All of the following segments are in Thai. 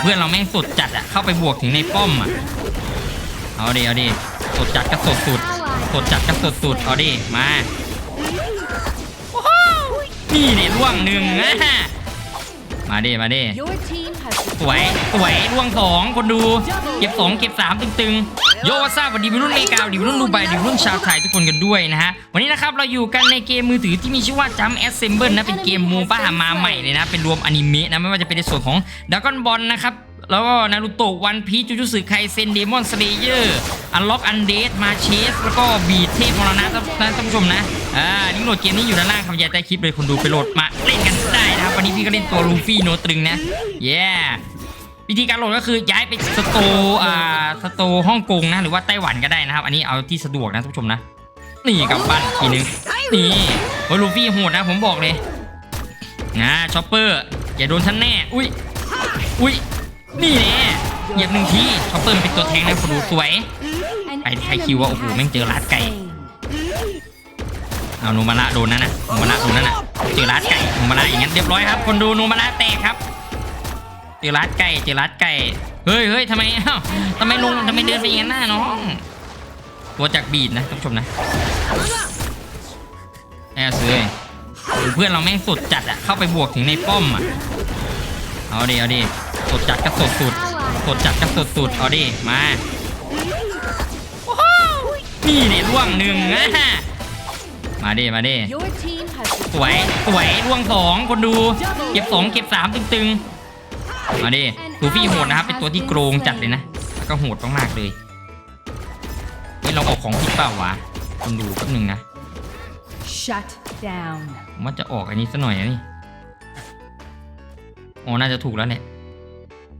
เพื่อนเราแม่งสดจัดอะเข้าไปบวกถึงในป้อมอะเอาดิเอาดิสดจัดก็สดสุดสดจัดก็สดสุดเอาดิมานี่เนี่ยร่วงหนึ่งนะมาดิมาดิสวยสวยร่วงสองคนดู เก็บสองเก็บสามตึงๆ โยวัสซาสวัสดีวัยรุ่นเมกาวัสดีวัยรุ่นดูไบวัสดีวัยรุ่นชาวไทยทุกคนกันด้วยนะฮะ วันนี้นะครับเราอยู่กันในเกมมือถือที่มีชื่อว่าจัมแอสเซมเบิลนะ เป็นเกมโมบ้ามาใหม่เลยนะ เป็นรวมอนิเมะนะ ไม่ว่าจะเป็นในส่วนของด a กอนบอลนะครับ แล้วก็นารูโตะวันพีจูจูสึไคเซนเดมอนสเลเยอร์อันล็อกอันเดสมาเชสแล้วก็บีเทพมรณะท่านท่านผู้ชมนะอ่าลิงก์โหลดเกมนี้อยู่ด้านล่างคำบรรยายใต้คลิปเลยคนดูไปโหลดมาเล่นกันได้นะครับวันนี้พี่ก็เล่นตัวลูฟี่โนตรึงนะเย้ วิธีการโหลดก็คือย้ายไปสโตร์อ่าสโตร์ฮ่องกงนะหรือว่าไต้หวันก็ได้นะครับ อันนี้เอาที่สะดวกนะท่านผู้ชมนะนี่กับบ้นอีกทีนึงนี่โอ้ลูฟี่โหดนะผมบอกเลยนะช็อปเปอร์อย่าโดนฉันแน่อุ้ยอุ้ยนี่แน่เหยียบหนึ่งทีช็อปเปอร์เป็นตัวแทงนะคนดูสวย an ใครคิดว่าโอ้โหแม่งเจอลาดไก่เอานูมาละโดนนั่นนะนูมาละโดนนั่นนะเจอลาดไก่นูมาละอย่างนั้นเรียบร้อยครับคนดูนูมาละแตกครับ จอร้านไก่เจอร้านไก่เฮ้ยเฮ้ยทำไมเอ้าทำไมลุงทำไมเดินไปอย่างนั้นน่ะน้องตัวจากบีดนะท่านผู้ชมนะแอบซื้อเพื่อนเราแม่งสุดจัดอะเข้าไปบวกถึงในป้อมอะเอาดิเอาดิสุดจัดก็สุดสุดสดจัดก็สุดสุดเอาดิมานี่เนี่ยร่วงหนึ่งนะมาดิมาดิสวยสวยร่วงสองคนดู เก็บสองเก็บสามตึงๆ มาดิลูฟี่โหดนะครับ เป็นตัวที่โกรงจัดเลยนะ แล้วก็โหดมากๆเลยเฮ้ยเราออกของผิดเปล่าวะคนดูแป๊บหนึงนะ shut down. ผมว่าจะออกอันนี้ซะหน่อยนะนี่ อ๋อ น่าจะถูกแล้วเนี่ย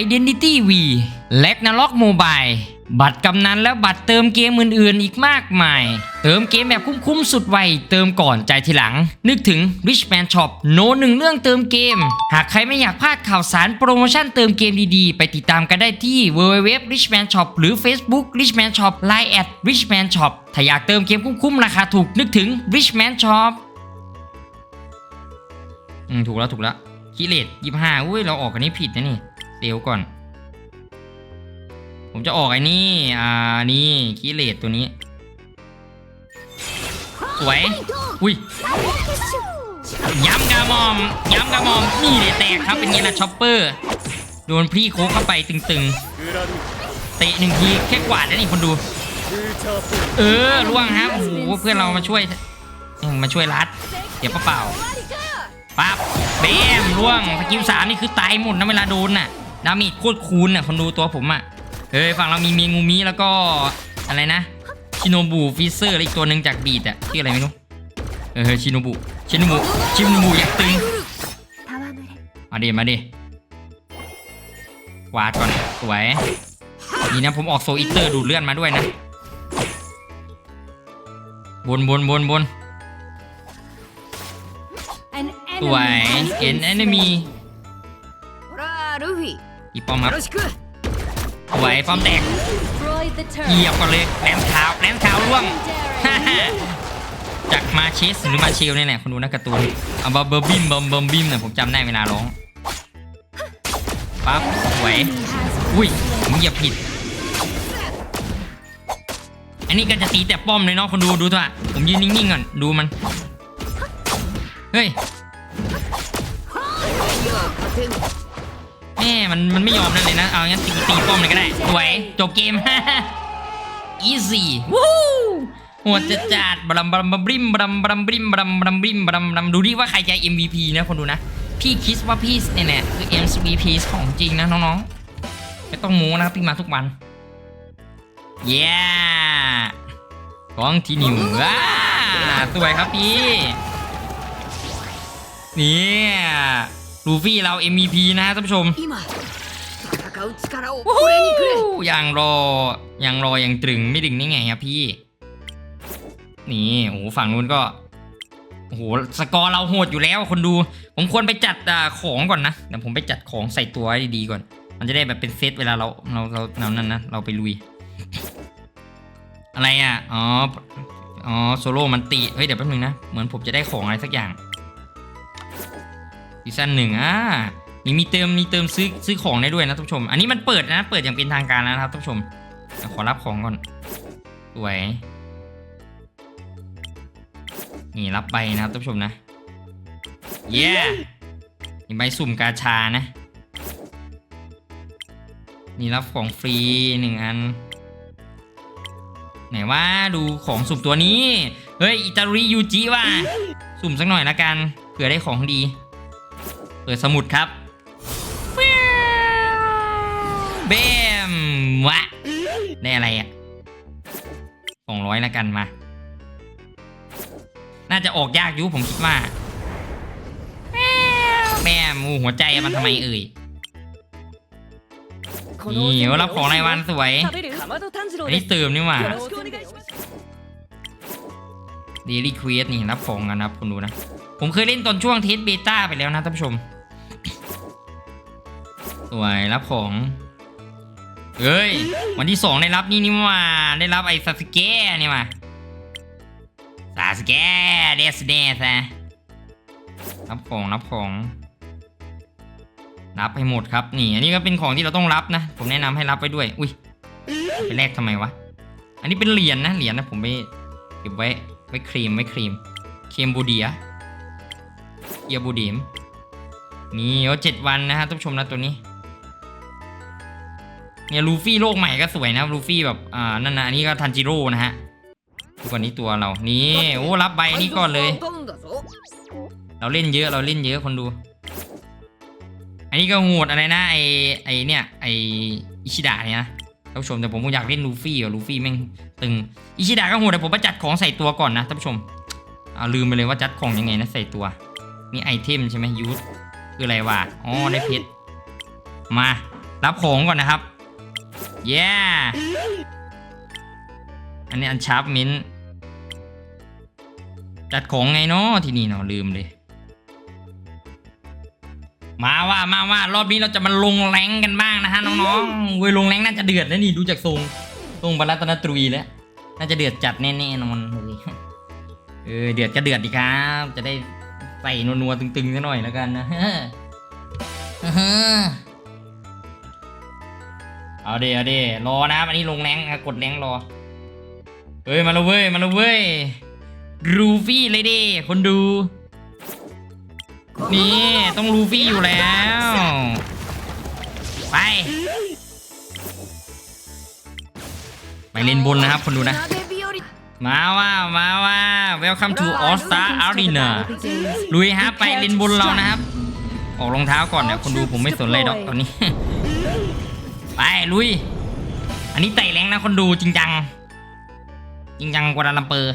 Identity V และ n a r o k Mobile บัตรกำนันและบัตรเติมเกมอื่นๆ อีกมากมาย เติมเกมแบบคุ้มๆ สุดไว เติมก่อนใจทีหลัง นึกถึง Richman Shop โนหนึ่งเรื่องเติมเกม หากใครไม่อยากพลาดข่าวสารโปรโมชั่นเติมเกมดีๆ ไปติดตามกันได้ที่ www richman shop หรือ Facebook richman shop line at richman shop ถ้าอยากเติมเกมคุ้มๆ ราคาถูกนึกถึง richman shop อืมถูกแล้วถูกแล้วคิเลตยี่ห้าอุ้ยเราออกอันนี้ผิดนะนี่ เดี๋ยวก่อน ผมจะออกไอ้นี่ อ่า นี่คิเลตตัวนี้ สวย อุ้ย ย้ำกระมอม ย้ำกระมอม นี่เลยแตกครับ เป็นไงล่ะช็อปเปอร์ โดนพี่โคกเข้าไปตึงๆ เตะหนึ่งทีแค่กวาดแล้วนี่คนดู เออล่วงครับ โอ้โห เพื่อนเรามาช่วย มาช่วยรัด เดี๋ยวเปล่าปั๊บเบมล่วงสกิลสามนี่คือตายหมดนะเวลาโดนน่ะ ดาเมจโคตรคูณน่ะคนดูตัวผมอะเฮ้ยฝั่งเรามีเมียงูมิแล้วก็อะไรนะชิโนบุฟิเซอร์อีกตัวหนึ่งจากบีดอะชื่ออะไรไม่รู้เออชิโนบุชิโนบุชิโนบุอยากตึงมาดิมาดิวาดก่อนสวยนี่นะผมออกโซอิเตอร์ดูดเลื่อนมาด้วยนะบนบนบนบนสวยเอ็นแอ been นมี อีปอมครับสวยปอมแตก Destroy the เหยีย turret. บก่อนเลยแหลมเท้าแหลมเท้าร่วง Legendary. จากมาเชสหรือมาเชลนี่แหละคุณดูนะการ์ตูนเอาบเบอร์บิมบอมบอมบิมเนี่ยผมจำได้เวลาร้องปั๊บสวยอุ้ยผมเหยียบผิด อันนี้ก็จะตีแต่ป้อมเลยเนาะคนดูดูเถอะผมยืนนิ่งๆก่อนดูมันเฮ้ย แม่มันมันไม่ยอมนั่นเลยนะ เอางั้นตีตีป้อมเลยก็ได้ สวย จบเกม easy วู้โหดจะจัดบลัมบลัมบลิมบลัมบลัมบริมบลัมบลัมบริมบลัมบลัมดูดิว่าใครจะ MVP นะคนดูนะ พี่คิดว่าพี่เนี่ยเนี่ยคือ MVP ของจริงนะน้องๆ ไม่ต้องโม้นะครับพี่มาทุกวันเย้ของทีนิวว้าสวยครับพี่ เนี่ย ลูฟี่เรา MVP นะท่านผู้ชมอย่างรออย่างรออย่างตรึงไม่ดึงนี่ไงครับพี่ นี่โอ้โหฝั่งนู้นก็โอ้โหสกอร์เราโหดอยู่แล้วคนดู ผมควรไปจัดของก่อนนะเดี๋ยวผมไปจัดของใส่ตัวให้ดีๆก่อน มันจะได้แบบเป็นเซตเวลาเราเราเราเรานั่นนะเราไปลุย อะไรอะอ๋ออ๋อโซโล่มันตีเฮ้ยเดี๋ยวแป๊บนึงนะเหมือนผมจะได้ของอะไรสักอย่าง ซีซั่นหนึ่งอะมีมีเติมมีเติมซื้อซื้อของได้ด้วยนะท่านผู้ชม อันนี้มันเปิดนะ เปิดอย่างเป็นทางการแล้วนะครับท่านผู้ชมขอรับของก่อนสวยนี่รับใบนะครับท่านผู้ชมนะ เย้นี่ใบสุ่มกาชานะ นี่รับของฟรีหนึ่งอัน ไหนว่าดูของสุ่มตัวนี้ เฮ้ย อิตาลียูจิว่ะ สุ่มสักหน่อยละกัน เผื่อได้ของดี เปิดสมุดครับเบมวะได้อะไรอะสองร้อยแล้วกันมา น่าจะออกยากยุผมคิดว่าแม่มูหัวใจมันทำไมเอ่ยนี่รับของรายวันสวยนี่เติมนี่หว่าดีลี่ควีสนี่รับของกันนะรับคุณดูนะ ผมเคยเล่นตอนช่วงเทสเบต้าไปแล้วนะท่านผู้ชม สวยรับของเฮ้ย วันที่สองได้รับนี่นี่ว่าได้รับไอ้ซาสเกะนี่มาซาสเกะเดสเดสนะรับของรับของ รับให้หมดครับนี่อันนี้ก็เป็นของที่เราต้องรับนะ ผมแนะนำให้รับไปด้วย อุ้ยไปแลกทำไมวะอันนี้เป็นเหรียญนะเหรียญนะผมไปเก็บไว้ไว้ครีมไว้ครีมเคมบูเดียเอียบูดีมนี่เอาเจ็ดวันนะฮะท่านผู้ชมนะตัวนี้ เนี่ยลูฟี่โลกใหม่ก็สวยนะลูฟี่แบบอ่านั่นนะอันนี้ก็ทันจิโร่นะฮะทุกวันนี้ตัวเรานี่โอ้รับใบนี้ก่อนเลย เราเล่นเยอะเราเล่นเยอะคนดู อันนี้ก็โหดอะไรนะไอไอเนี่ยไออิชิดะเนี่ยนะท่านผู้ชมแต่ผมอยากเล่นลูฟี่อะลูฟี่แม่งตึงอิชิดะก็โหดแต่ผมปจัดของใส่ตัวก่อนนะท่านผู้ชมอ่าลืมไปเลยว่าจัดของยังไงนะใส่ตัวมีไอเทมใช่ไหมยูสคืออะไรวะอ๋อได้เพชรมารับของก่อนนะครับ เย้อันนี้อันชาร์ปมินจัดของไงเนาะที่นี่เนาะลืมเลย มาว่ามาว่ารอบนี้เราจะมาลงแรงกันบ้างนะฮะน้องๆเว้ยลงแรงน่าจะเดือดแล้วนี่ดูจากทรงทรงบรรลัตนตรีแล้ว น่าจะเดือดจัดแน่ๆนอนเลยเออเดือดก็เดือดดีครับ จะได้ใส่นัวๆตึงๆซะหน่อยแล้วกันนะเอ เอาเดี๋ยวเดี๋ยวรอนะอันนี้ลงแรงกดแรงรอ เฮ้ย มาเลยเว้ย มาเลยเว้ย รูฟี่เลยดิคนดู นี่ต้องรูฟี่อยู่แล้ว ไป ไปเล่นบนนะครับคนดูนะ มาว่ามาว่า welcome to all star arena ลุยฮะไปเล่นบนเรานะครับ ออกรองเท้าก่อนเนี่ยคนดูผมไม่สนเลยดอกตอนนี้ ไปลุย อันนี้เตะแรงนะคนดูจริงจัง จริงจังกว่าลัมเปอร์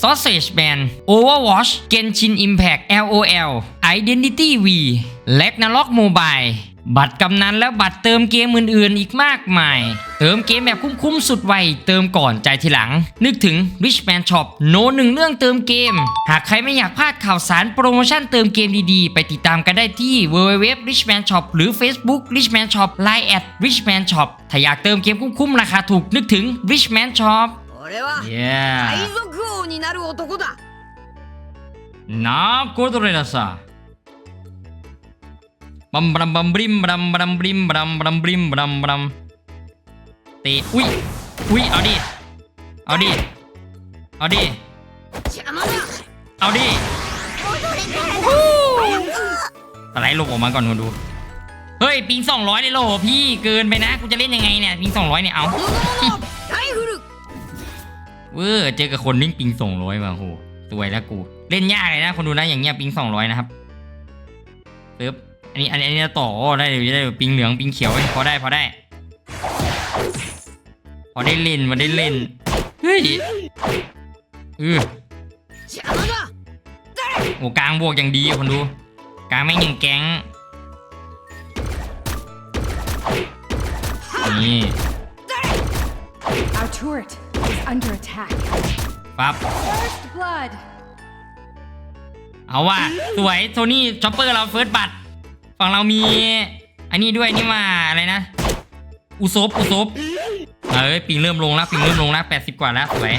Sausage Band Overwatch Genshin Impact LOL Identity V และน r o c Mobile บัตรกำนันและบัตรเติมเกมอื่นๆ อีกมากมาย เติมเกมแบบคุ้มๆ สุดไว เติมก่อนใจทีหลัง นึกถึง Richman Shop โนหนึ่งเรื่องเติมเกม หากใครไม่อยากพลาดข่าวสารโปรโมชั่นเติมเกมดีๆ ไปติดตามกันได้ที่ www richman shop หรือ Facebook richman shop line at richman shop ถ้าอยากเติมเกมคุ้มๆ ราคาถูกนึกถึง richman shop 俺は yeah 海賊王になる男だなことれださบัมบัมบัมบริมบัมบัมบริมบัมบัมบริมบัมบัมเตะอุ้ยอุ้ยเอาดิเอาดิเอาดิ 邪魔だ เอาดิสไลด์ลงออกมาก่อนคุณดู เฮ้ย ปิงสองร้อยเลยโหลพี่เกินไปนะ กูจะเล่นยังไงเนี่ย ปิงสองร้อยเนี่ย เอา เวอร์เจอกับคนวิ่งปิงสองร้อยมาโหสวยแล้วกู เล่นยากเลยนะ คนดูนะอย่างเงี้ยปิงสองร้อยนะครับปึ๊บอันนี้อันนี้อัต่อได้เดี๋ยวได้ปิงเหลืองปิงเขียวพอได้พอได้ พอได้เล่นมาได้เล่นเฮ้ยอือโอ้กลางบวกอย่างดีคนดูกลางไม่ยังแก๊งนี่ Our turret is under attack. ปั๊บเอาว่ะสวยโทนี่ช็อปเปอร์เราเฟิร์สบัตฝั่งเรามีอันนี้ด้วยนี่มาอะไรนะ อุซบอุซบเอ้ยปิงเริ่มลงแล้วปิงเริ่มลงแล้วแปดสิบกว่าแล้วสวย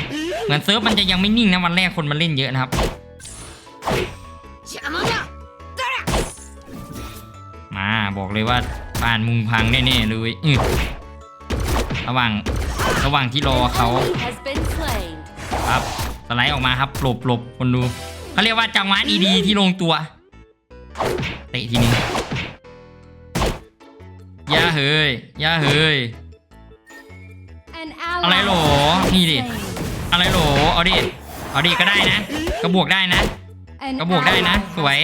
เหมือนเซิร์ฟมันจะยังไม่นิ่งนะวันแรกคนมันเล่นเยอะนะครับ มาบอกเลยว่าผ่านมุงพังแน่ๆเลยระหว่าง ระหว่างที่รอเขาครับสไลด์ออกมาครับหลบหลบคนดูเขาเรียกว่าจังหวะดีๆที่ลงตัวเตะทีนึงย่าเฮ้ยย่าเฮ้ยอะไรหรอนี่ดิอะไรโหลเอาดิเอาดิก็ได้นะก็บวกได้นะก็บวกได้นะ สวย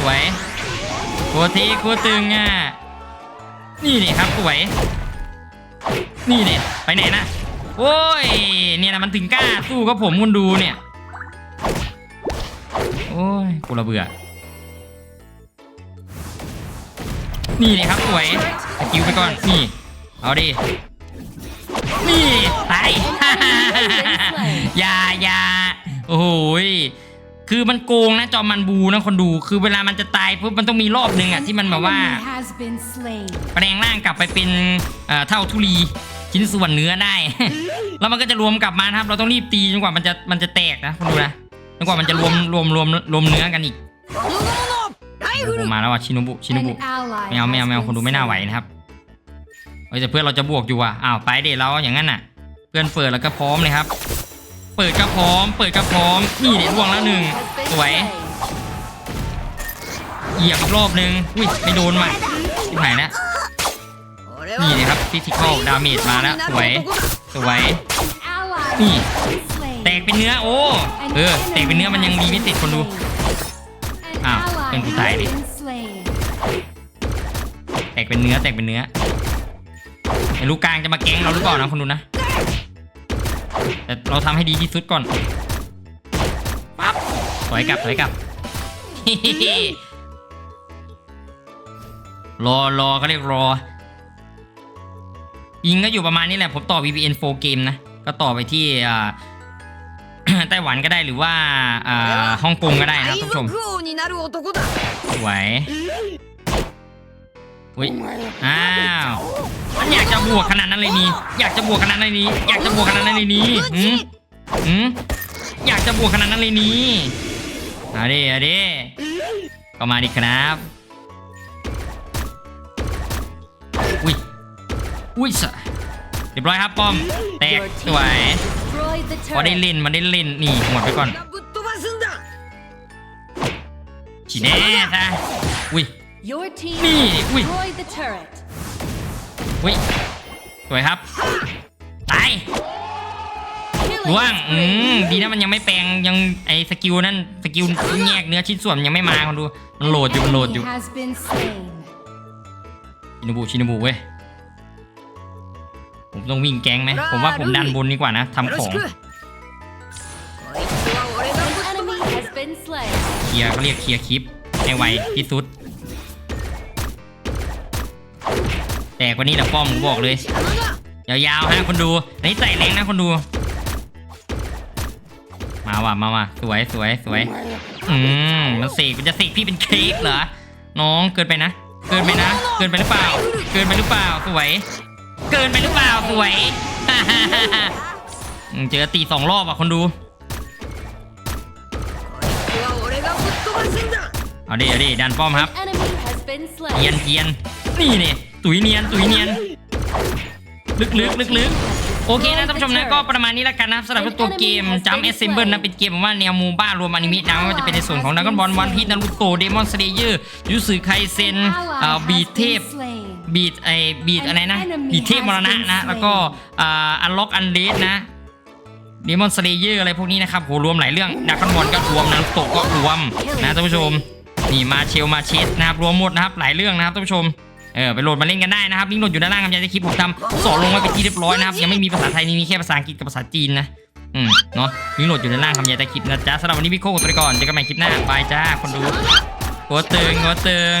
สวยโคทีโคตึงอะนี่นี่ครับสวย นี่เนี่ยไปไหนนะโอ้ยเนี่ยนะมันถึงกล้าสู้กับผมคุณดูเนี่ย โอ้ยกูระเบื่อ นี่เลยครับสวยสกิลไปก่อน นี่ เอาดิ นี่ตายอย่าอย่าโอ้ย คือมันโกงนะจอมันบูนะคนดู คือเวลามันจะตายปุ๊บมันต้องมีรอบหนึ่งอะที่มันแบบว่าแปลงร่างกลับไปเป็นเท่าทุลีชิ้นส่วนเนื้อได้ แล้วมันก็จะรวมกลับมาครับ เราต้องรีบตีจนกว่ามันจะมันจะแตกนะคนดูนะจนกว่ามันจะรวมรวมรวมรวมเนื้อกันอีกมาแล้วว่ะชินุบุชินุบุไม่เอาไม่เอาไม่เอาคนดูไม่น่าไหวนะครับเฮ้ยแต่เพื่อนเราจะบวกอยู่อะอ้าวไปเดี๋ยวเราอย่างนั้นอะ เพื่อนเฟิร์แล้วก็พร้อมเลยครับ เปิดก็พร้อม เปิดก็พร้อม นี่เดี๋ยวล่วงแล้วหนึ่งสวย เหยียบอีกรอบนึงอุ้ยไม่โดนว่ะที่ไหนนะนี่はเลยครับฟิสิกอลดาเมจมาแล้วสวย สวย An ally Nhi. has been slain. แตกเป็นเนื้อ โอ้ เออ แตกเป็นเนื้อมันยังดีไม่ติดคนดู An À, ally tên của has Tài đi. been slain. แตกเป็นเนื้อ แตกเป็นเนื้อไอ้ลูกกลางจะมาแก๊งเราหรือเปล่านะคนดูนะ แต่เราทำให้ดีที่สุดก่อนปั๊บถอยกลับถอยกลับรอรอก็เรียกรอยิงก็อยู่ประมาณนี้แหละ ผมต่อ VPN 4 game นะ ก็ต่อไปที่ไต้หวันก็ได้หรือว่าฮ่องกงก็ได้นะท่านผู้ชมสวย อุ้ยอ้าวมันอยากจะบวกขนาดนั้นเลยนี่อยากจะบวกขนาดนั้นเลยนี่อยากจะบวกขนาดนั้นเลยนี่อืมอืมอยากจะบวกขนาดนั้นเลยนี่เอาดิเอาดิก็มาดิครับอุ้ยอุ้ยสะเรียบร้อยครับป้อม แตกสวยพอได้เล่นมันได้เล่นนี่หมดไปก่อนฉีแน่ซะ Your team นี่ อุ้ยอุ้ย สวยครับ ตายล่วง อืมดีนะมันยังไม่แปลง ยังไอสกิลนั่น สกิลแยกเนื้อชิ้นส่วนยังไม่มาคนดู มันโหลดอยู่ มันโหลดอยู่ Enemy has ชินบุชินบุเว้ย ผมต้องวิ่งแกงไหม ผมว่าผมดันบนดีกว่านะทำของเคลียร์เขาเรียกเคลียร์คลิปให้ไวที่สุด แต่กว่านี้แหละป้อมบอกเลย ยาวๆฮะคนดูอันนี้ใส่แรงนะคนดู มาว่ะมาว่ะสวยสวยสวย อืมมันสิมันจะสิพี่เป็นคลิปเหรอ น้องเกินไปนะ เกินไปนะ เกินไปหรือเปล่า เกินไปหรือเปล่าสวย เกินไปหรือเปล่าสวยเจอตีสองรอบอะคนดูเอาดิเอาดิดันป้อมครับเยียนเยียนนี่นี่ ตุยเนียน ตุยเนียน ลึกลึกลึกลึกโอเคนะท่านผู้ชมนะก็ประมาณนี้แล้วกันนะครับสำหรับตัวเกมจัมเอสเซมเบิลนะเป็นเกมแบบว่าแนวมูบ้ารวมอนิเมะนะไม่ว่าจะเป็นในส่วนของดักกอนบอลวันพีชนารูโตเดมอนสเลเยอร์ยูสึไคเซน An อ่า ally บี has เทพ been slain. บีดไอบีดอะไรนะบีดเทพมรณะนะ แล้วก็อ่าอันล็อกอันเดสนะดีมอนสเลเยอร์อะไรพวกนี้นะครับโหรวมหลายเรื่องดักคอนบอลก็รวมนะลูกโตกก็รวมนะท่านผู้ชมนี่มาเชลมาเชสนะครับรวมหมดนะครับหลายเรื่องนะครับท่านผู้ชม เออไปโหลดมาเล่นกันได้นะครับลิงก์โหลดอยู่ด้านล่างครับยากจะคลิปผมทำสอนลงไว้เป็นที่เรียบร้อยนะครับยังไม่มีภาษาไทยนี่มีแค่ภาษาอังกฤษกับภาษาจีนนะอืมเนาะลิงก์โหลดอยู่ด้านล่างครับยากจะคลิปนะจ๊ะสำหรับวันนี้พี่โคกตัวไปก่อนเจอกันใหม่คลิปหน้าบายจ้าคนดูหัวตึงหัวตึง